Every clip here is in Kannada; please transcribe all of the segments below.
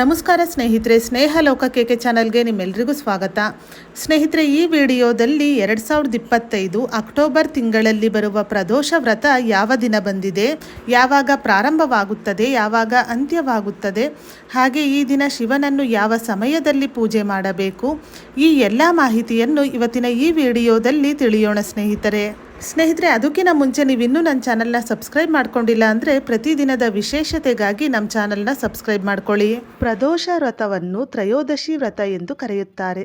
ನಮಸ್ಕಾರ ಸ್ನೇಹಿತರೆ, ಸ್ನೇಹ ಲೋಕ ಕೇಕೆ ಚಾನಲ್ಗೆ ನಿಮ್ಮೆಲ್ಲರಿಗೂ ಸ್ವಾಗತ. ಸ್ನೇಹಿತರೆ, ಈ ವಿಡಿಯೋದಲ್ಲಿ ಎರಡು ಸಾವಿರದ ಇಪ್ಪತ್ತೈದು ಅಕ್ಟೋಬರ್ ತಿಂಗಳಲ್ಲಿ ಬರುವ ಪ್ರದೋಷ ವ್ರತ ಯಾವ ದಿನ ಬಂದಿದೆ, ಯಾವಾಗ ಪ್ರಾರಂಭವಾಗುತ್ತದೆ, ಯಾವಾಗ ಅಂತ್ಯವಾಗುತ್ತದೆ, ಹಾಗೆ ಈ ದಿನ ಶಿವನನ್ನು ಯಾವ ಸಮಯದಲ್ಲಿ ಪೂಜೆ ಮಾಡಬೇಕು, ಈ ಎಲ್ಲ ಮಾಹಿತಿಯನ್ನು ಇವತ್ತಿನ ಈ ವಿಡಿಯೋದಲ್ಲಿ ತಿಳಿಯೋಣ ಸ್ನೇಹಿತರೆ. ಸ್ನೇಹಿತರೆ, ಅದಕ್ಕಿಂತ ಮುಂಚೆ ನೀವು ಇನ್ನೂ ನನ್ನ ಚಾನಲ್ನ ಸಬ್ಸ್ಕ್ರೈಬ್ ಮಾಡ್ಕೊಂಡಿಲ್ಲ ಅಂದರೆ ಪ್ರತಿದಿನದ ವಿಶೇಷತೆಗಾಗಿ ನಮ್ಮ ಚಾನಲ್ನ ಸಬ್ಸ್ಕ್ರೈಬ್ ಮಾಡ್ಕೊಳ್ಳಿ. ಪ್ರದೋಷ ವ್ರತವನ್ನು ತ್ರಯೋದಶಿ ವ್ರತ ಎಂದು ಕರೆಯುತ್ತಾರೆ.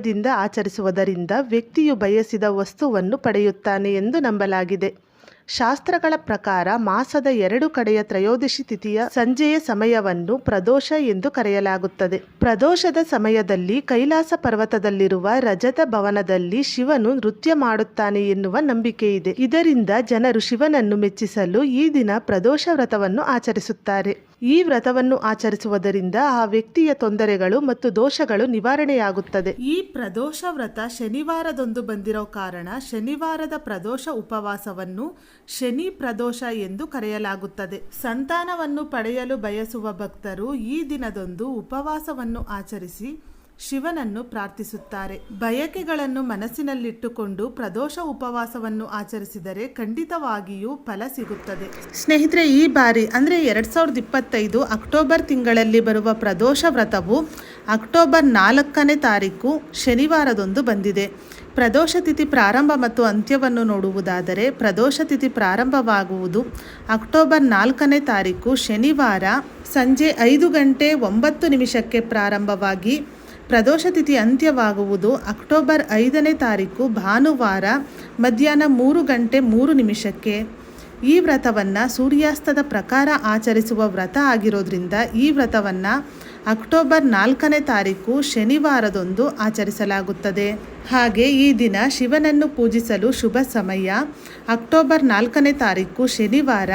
ಹೃದಯದಿಂದ ಆಚರಿಸುವುದರಿಂದ ವ್ಯಕ್ತಿಯು ಬಯಸಿದ ವಸ್ತುವನ್ನು ಪಡೆಯುತ್ತಾನೆ ಎಂದು ನಂಬಲಾಗಿದೆ. ಶಾಸ್ತ್ರಗಳ ಪ್ರಕಾರ ಮಾಸದ ಎರಡು ಕಡೆಯ ತ್ರಯೋದಶಿ ತಿಥಿಯ ಸಂಜೆಯ ಸಮಯವನ್ನು ಪ್ರದೋಷ ಎಂದು ಕರೆಯಲಾಗುತ್ತದೆ. ಪ್ರದೋಷದ ಸಮಯದಲ್ಲಿ ಕೈಲಾಸ ಪರ್ವತದಲ್ಲಿರುವ ರಜತ ಭವನದಲ್ಲಿ ಶಿವನು ನೃತ್ಯ ಮಾಡುತ್ತಾನೆ ಎನ್ನುವ ನಂಬಿಕೆ ಇದೆ. ಇದರಿಂದ ಜನರು ಶಿವನನ್ನು ಮೆಚ್ಚಿಸಲು ಈ ದಿನ ಪ್ರದೋಷ ವ್ರತವನ್ನು ಆಚರಿಸುತ್ತಾರೆ. ಈ ವ್ರತವನ್ನು ಆಚರಿಸುವುದರಿಂದ ಆ ವ್ಯಕ್ತಿಯ ತೊಂದರೆಗಳು ಮತ್ತು ದೋಷಗಳು ನಿವಾರಣೆಯಾಗುತ್ತದೆ. ಈ ಪ್ರದೋಷ ವ್ರತ ಶನಿವಾರದೊಂದು ಬಂದಿರೋ ಕಾರಣ ಶನಿವಾರದ ಪ್ರದೋಷ ಉಪವಾಸವನ್ನು ಶನಿ ಪ್ರದೋಷ ಎಂದು ಕರೆಯಲಾಗುತ್ತದೆ. ಸಂತಾನವನ್ನು ಪಡೆಯಲು ಬಯಸುವ ಭಕ್ತರು ಈ ದಿನದೊಂದು ಉಪವಾಸವನ್ನು ಆಚರಿಸಿ ಶಿವನನ್ನು ಪ್ರಾರ್ಥಿಸುತ್ತಾರೆ. ಬಯಕೆಗಳನ್ನು ಮನಸ್ಸಿನಲ್ಲಿಟ್ಟುಕೊಂಡು ಪ್ರದೋಷ ಉಪವಾಸವನ್ನು ಆಚರಿಸಿದರೆ ಖಂಡಿತವಾಗಿಯೂ ಫಲ ಸಿಗುತ್ತದೆ. ಸ್ನೇಹಿತರೆ, ಈ ಬಾರಿ ಅಂದರೆ ಎರಡು ಸಾವಿರದ ಇಪ್ಪತ್ತೈದು ಅಕ್ಟೋಬರ್ ತಿಂಗಳಲ್ಲಿ ಬರುವ ಪ್ರದೋಷ ವ್ರತವು ಅಕ್ಟೋಬರ್ ನಾಲ್ಕನೇ ತಾರೀಕು ಶನಿವಾರದೊಂದು ಬಂದಿದೆ. ಪ್ರದೋಷ ತಿಥಿ ಪ್ರಾರಂಭ ಮತ್ತು ಅಂತ್ಯವನ್ನು ನೋಡುವುದಾದರೆ ಪ್ರದೋಷ ತಿಥಿ ಪ್ರಾರಂಭವಾಗುವುದು ಅಕ್ಟೋಬರ್ ನಾಲ್ಕನೇ ತಾರೀಕು ಶನಿವಾರ ಸಂಜೆ ಐದು ಗಂಟೆ ಒಂಬತ್ತು ನಿಮಿಷಕ್ಕೆ ಪ್ರಾರಂಭವಾಗಿ ಪ್ರದೋಷ ತಿಥಿ ಅಂತ್ಯವಾಗುವುದು ಅಕ್ಟೋಬರ್ ಐದನೇ ತಾರೀಕು ಭಾನುವಾರ ಮಧ್ಯಾಹ್ನ ಮೂರು ಗಂಟೆ ಮೂರು ನಿಮಿಷಕ್ಕೆ. ಈ ವ್ರತವನ್ನು ಸೂರ್ಯಾಸ್ತದ ಪ್ರಕಾರ ಆಚರಿಸುವ ವ್ರತ ಆಗಿರೋದ್ರಿಂದ ಈ ವ್ರತವನ್ನು ಅಕ್ಟೋಬರ್ ನಾಲ್ಕನೇ ತಾರೀಕು ಶನಿವಾರದೊಂದು ಆಚರಿಸಲಾಗುತ್ತದೆ. ಹಾಗೆ ಈ ದಿನ ಶಿವನನ್ನು ಪೂಜಿಸಲು ಶುಭ ಸಮಯ. ಅಕ್ಟೋಬರ್ ನಾಲ್ಕನೇ ತಾರೀಕು ಶನಿವಾರ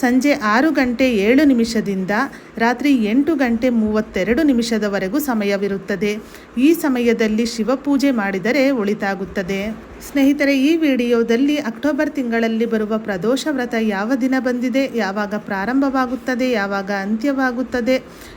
ಸಂಜೆ ಆರು ಗಂಟೆ ಏಳು ನಿಮಿಷದಿಂದ ರಾತ್ರಿ ಎಂಟು ಗಂಟೆ ಮೂವತ್ತೆರಡು ನಿಮಿಷದವರೆಗೂ ಸಮಯವಿರುತ್ತದೆ. ಈ ಸಮಯದಲ್ಲಿ ಶಿವಪೂಜೆ ಮಾಡಿದರೆ ಒಳಿತಾಗುತ್ತದೆ. ಸ್ನೇಹಿತರೆ, ಈ ವಿಡಿಯೋದಲ್ಲಿ ಅಕ್ಟೋಬರ್ ತಿಂಗಳಲ್ಲಿ ಬರುವ ಪ್ರದೋಷ ವ್ರತ ಯಾವ ದಿನ ಬಂದಿದೆ? ಯಾವಾಗ ಪ್ರಾರಂಭವಾಗುತ್ತದೆ? ಯಾವಾಗ ಅಂತ್ಯವಾಗುತ್ತದೆ?